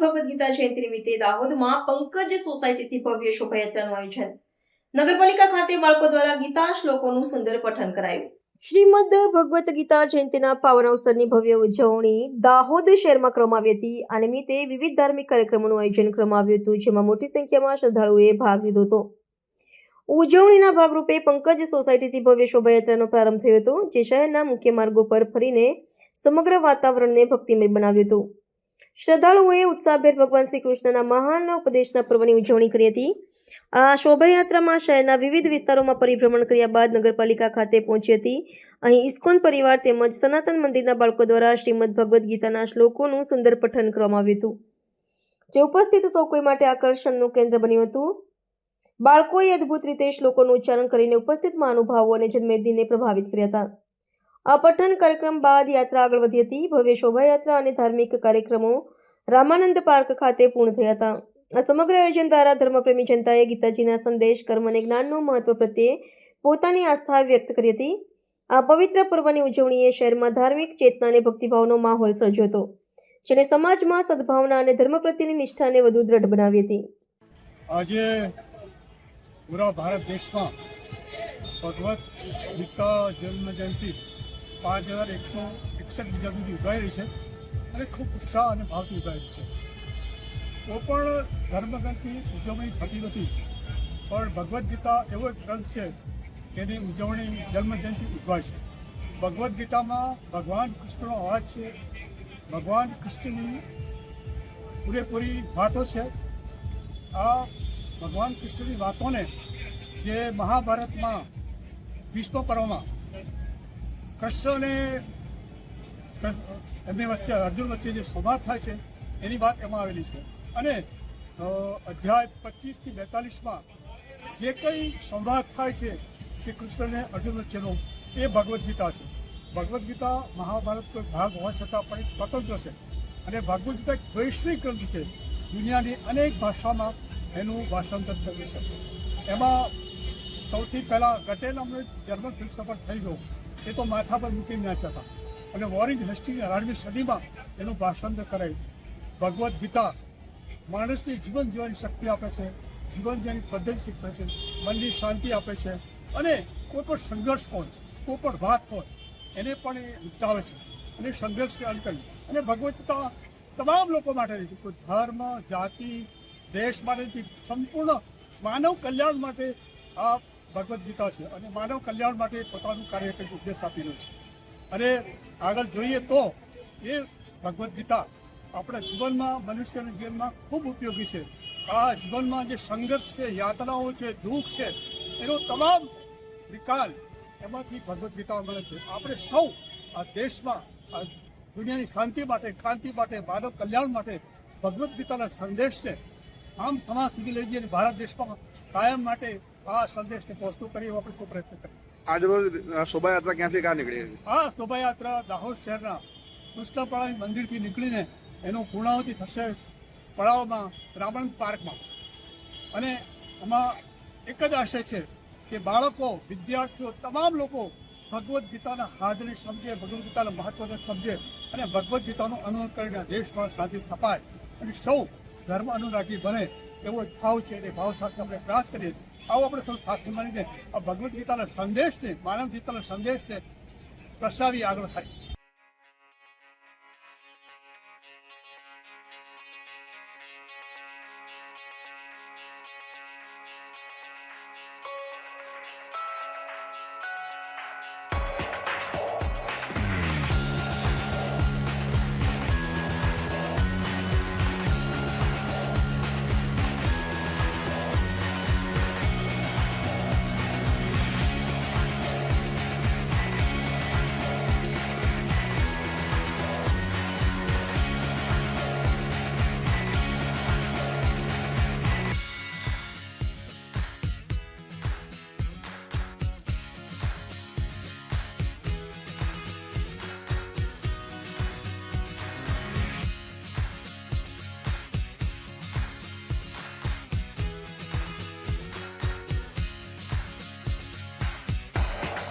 ભગવદ્ ગીતા જયંતિ નિમિત્તે દાહોદમાં પંકજ સોસાયટીથી ભવ્ય શોભાયાત્રાનું આયોજન. નગરપાલિકા ખાતે બાળકો દ્વારા ગીતા શ્લોકોનું સુંદર પઠન કરાયું. શ્રીમદ ભગવદ ગીતા જયંતિના પાવન અવસરની ભવ્ય ઉજવણી દાહોદ શહેરમાં કરવામાં આવી હતી. આ નિમિત્તે વિવિધ ધાર્મિક કાર્યક્રમોનું આયોજન કરવામાં આવ્યું હતું, જેમાં મોટી સંખ્યામાં શ્રદ્ધાળુઓએ ભાગ લીધો હતો. ઉજવણીના ભાગરૂપે પંકજ સોસાયટીથી ભવ્ય શોભાયાત્રાનો પ્રારંભ થયો હતો, જે શહેરના મુખ્ય માર્ગો પર ફરીને સમગ્ર વાતાવરણને ભક્તિમય બનાવ્યું હતું. શ્રદ્ધાળુઓએ ઉત્સાહભેર ભગવાન શ્રી કૃષ્ણના મહાન ઉપદેશના પર્વની ઉજવણી કરી હતી. આ શોભાયાત્રામાં શહેરના વિવિધ વિસ્તારોમાં પરિભ્રમણ કર્યા બાદ નગરપાલિકા ખાતે પહોંચી હતી. અહીં ઇસ્કોન પરિવાર તેમજ સનાતન મંદિરના બાળકો દ્વારા શ્રીમદ ભગવદ્ ગીતાના શ્લોકોનું સુંદર પઠન કરવામાં આવ્યું હતું. જે ઉપસ્થિત સૌ કોઈ માટે આકર્ષણનું કેન્દ્ર બન્યું હતું. બાળકોએ અદ્ભુત રીતે શ્લોકોનું ઉચ્ચારણ કરીને ઉપસ્થિત મહાનુભાવો અને જન્મેદીને પ્રભાવિત કર્યા હતા. આ પઠન કાર્યક્રમ બાદ યાત્રા આગળ વધી હતી. ભવ્ય શોભાયાત્રા અને ધાર્મિક કાર્યક્રમો રામાનંદ પાર્ક ખાતે પૂર્ણ થયા હતા. આ સમગ્ર આયોજન દ્વારા ધર્મપ્રેમી જનતાએ ગીતાજીના સંદેશ, કર્મ અને જ્ઞાનનું મહત્વ પ્રત્યે પોતાની આસ્થા વ્યક્ત કરી હતી. આ પવિત્ર પર્વની ઉજવણીએ શહેરમાં ધાર્મિક ચેતના અને ભક્તિભાવનો માહોલ સર્જ્યો હતો, જેણે સમાજમાં સદભાવના અને ધર્મ પ્રત્યેની નિષ્ઠાને વધુ દ્રઢ બનાવી હતી. આજે પૂરા ભારત દેશમાં ભગવત ગીતા જન્મ જયંતિ પાંચ હજાર એકસો એકસઠ બીજા સુધી ઉગાઈ રહી છે. અને ખૂબ ઉત્સાહ અને ભાવથી ઉગાઈ છે. કોઈ પણ ધર્મગ્રંથની ઉજવણી થતી નથી. પણ ભગવદ્ ગીતા એવો એક ગ્રંથ છે એની ઉજવણી જન્મ જયંતિ ઉજવાય છે. ભગવદ્ ગીતામાં ભગવાન કૃષ્ણનો અવાજ છે. ભગવાન કૃષ્ણની પૂરેપૂરી વાતો છે. આ ભગવાન કૃષ્ણની વાતોને જે મહાભારતમાં વિશ્વ પર્વમાં કૃષ્ણ અને કૃષ્ણ- એમની વચ્ચે અર્જુન વચ્ચે જે સંવાદ થાય છે, એની વાત એમાં આવેલી છે. અને અધ્યાય પચીસથી બેતાલીસમાં જે કંઈ સંવાદ થાય છે, શ્રી કૃષ્ણ અને અર્જુન વચ્ચેનો, એ ભગવદ્ ગીતા છે. ભગવદ્ ગીતા મહાભારતનો કોઈ ભાગ હોવા છતાં પણ એક સ્વતંત્ર છે. અને ભગવદ્ ગીતા એક વૈશ્વિક ગ્રંથ છે. દુનિયાની અનેક ભાષામાં એનું ભાષાંતર થયું છે. એમાં સૌથી પહેલાં ગટેલ અમને જર્મન ફિલસફર થઈ ગયો. એ તો માથા પર મૂકીને નાચ્યા હતા. અને વોરિંગ હેસ્ટિંગ અઢારમી સદીમાં એનું ભાષાંતર કરાયું. ભગવદ્ ગીતા માણસને જીવન જીવવાની શક્તિ આપે છે, જીવન જીવવાની પદ્ધતિ શીખવે છે, મનની શાંતિ આપે છે અને કોઈ પણ સંઘર્ષ હોય, કોઈ પણ વાત હોય, એને પણ એ નિપટાવે છે અને સંઘર્ષને અંત કરી અને ભગવદ્ ગીતા તમામ લોકો માટે છે. કોઈ ધર્મ, જાતિ, દેશ માટે નથી. સંપૂર્ણ માનવ કલ્યાણ માટે આ ભગવદ્ ગીતા છે અને માનવ કલ્યાણ માટે પોતાનું કાર્ય કંઈક ઉપદેશ આપી રહ્યું છે. અને આગળ જોઈએ તો એ ભગવદ્ ગીતા આપણા જીવનમાં મનુષ્યના જીવનમાં ખૂબ ઉપયોગી છે. આ જીવનમાં જે સંઘર્ષ છે, યાતનાઓ છે, દુઃખ છે, એનો તમામ નિકાલ એમાંથી ભગવદ્ ગીતા મળે છે. આપણે સૌ આ દેશમાં, આ દુનિયાની શાંતિ માટે, ક્રાંતિ માટે, માનવ કલ્યાણ માટે ભગવદ્ ગીતાના સંદેશને આમ સમાજ સુધી લઈ જઈએ અને ભારત દેશમાં કાયમ માટે આ સંદેશને પહોંચતો કરીએ આપણે શું પ્રયત્ન કરીએ. આજરોજ શોભાયાત્રા ક્યાંથી ક્યાં નીકળી હતી? આ શોભાયાત્રા દાહોદ શહેરના કૃષ્ણપળા મંદિરથી નીકળીને એનું પૂર્ણાહુતિ થશે પડાવમાં, રાવણ પાર્કમાં. અને આમાં એક જ આશય છે કે બાળકો, વિદ્યાર્થીઓ, તમામ લોકો ભગવદ્ ગીતાના હાજરી સમજે, ભગવદ્ ગીતાના મહત્વને સમજે અને ભગવદ્ ગીતાનું અનુસરણ કરીને દેશમાં શાંતિ સ્થપાય. અને સૌ ધર્મ અનુરાગી બને એવો ભાવ છે એ ભાવ સાથે આપણે પ્રયાસ કરીએ. આવો આપણે સૌ સાથે મળીને આ ભગવદ્ ગીતાના સંદેશને માનવ ગીતાના સંદેશને પ્રસારી આગળ થાય.